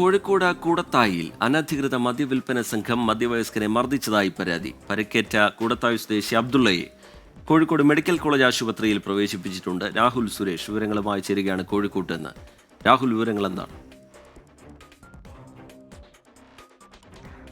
കോഴിക്കോട് കൂടത്തായിൽ അനധികൃത മദ്യവിൽപ്പന സംഘം മധ്യവയസ്കനെ മർദ്ദിച്ചതായി പരാതി. പരിക്കേറ്റ കൂടത്തായി സ്വദേശി അബ്ദുള്ളയെ കോഴിക്കോട് മെഡിക്കൽ കോളേജ് ആശുപത്രിയിൽ പ്രവേശിപ്പിച്ചിട്ടുണ്ട്. രാഹുൽ സുരേഷ് വിവരങ്ങളുമായി ചേരുകയാണ് കോഴിക്കോട്ട് നിന്ന് രാഹുൽ വിവരങ്ങൾ എന്താണ്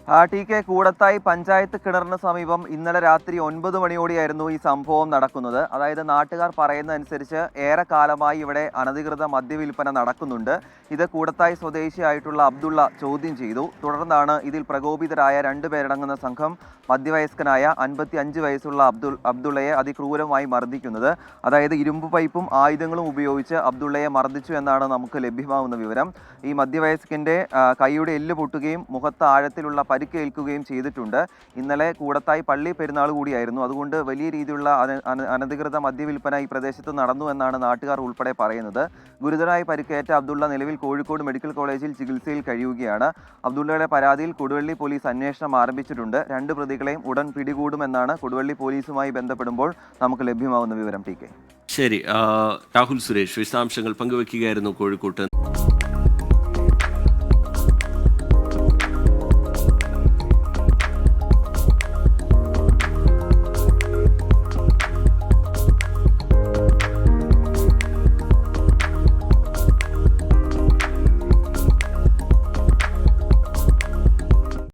ടി കെ കൂടത്തായി പഞ്ചായത്ത് കിണറിന് സമീപം ഇന്നലെ രാത്രി ഒൻപത് മണിയോടെയായിരുന്നു ഈ സംഭവം നടക്കുന്നത്. അതായത് നാട്ടുകാർ പറയുന്നതനുസരിച്ച് ഏറെ കാലമായി ഇവിടെ അനധികൃത മദ്യവിൽപ്പന നടക്കുന്നുണ്ട്. ഇത് കൂടത്തായി സ്വദേശിയായിട്ടുള്ള അബ്ദുള്ള ചോദ്യം ചെയ്തു. തുടർന്നാണ് ഇതിൽ പ്രകോപിതരായ രണ്ടുപേരടങ്ങുന്ന സംഘം മധ്യവയസ്കനായ അൻപത്തി അഞ്ച് വയസ്സുള്ള അബ്ദുൾ അബ്ദുള്ളയെ അതിക്രൂരമായി മർദ്ദിക്കുന്നത്. അതായത് ഇരുമ്പ് പൈപ്പും ആയുധങ്ങളും ഉപയോഗിച്ച് അബ്ദുള്ളയെ മർദ്ദിച്ചു എന്നാണ് നമുക്ക് ലഭ്യമാകുന്ന വിവരം. ഈ മധ്യവയസ്കന്റെ ആ, കൈയുടെ എല്ല് പൊട്ടുകയും മുഖത്ത് ആഴത്തിലുള്ള പരിക്കേൽക്കുകയും ചെയ്തിട്ടുണ്ട്. ഇന്നലെ കൂടത്തായി പള്ളി പെരുന്നാൾ കൂടിയായിരുന്നു. അതുകൊണ്ട് വലിയ രീതിയിലുള്ള അന- അന- അനധികൃത മദ്യവിൽപ്പന ഈ പ്രദേശത്ത് നടന്നു എന്നാണ് നാട്ടുകാർ ഉൾപ്പെടെ പറയുന്നത്. ഗുരുതരമായി പരിക്കേറ്റ അബ്ദുള്ള നിലവിൽ കോഴിക്കോട് മെഡിക്കൽ കോളേജിൽ ചികിത്സയിൽ കഴിയുകയാണ്. അബ്ദുള്ളയുടെ പരാതിയിൽ കൊടുവള്ളി പോലീസ് അന്വേഷണം ആരംഭിച്ചിട്ടുണ്ട്. രണ്ട് പ്രതികളെയും ഉടൻ പിടികൂടുമെന്നാണ് കൊടുവള്ളി പോലീസുമായി ബന്ധപ്പെടുമ്പോൾ നമുക്ക് ലഭ്യമാവുന്ന വിവരം ടി കെ. ശരി രാഹുൽ സുരേഷ് വിശദാംശങ്ങൾ പങ്കുവയ്ക്കുകയായിരുന്നു കോഴിക്കോട്ട്.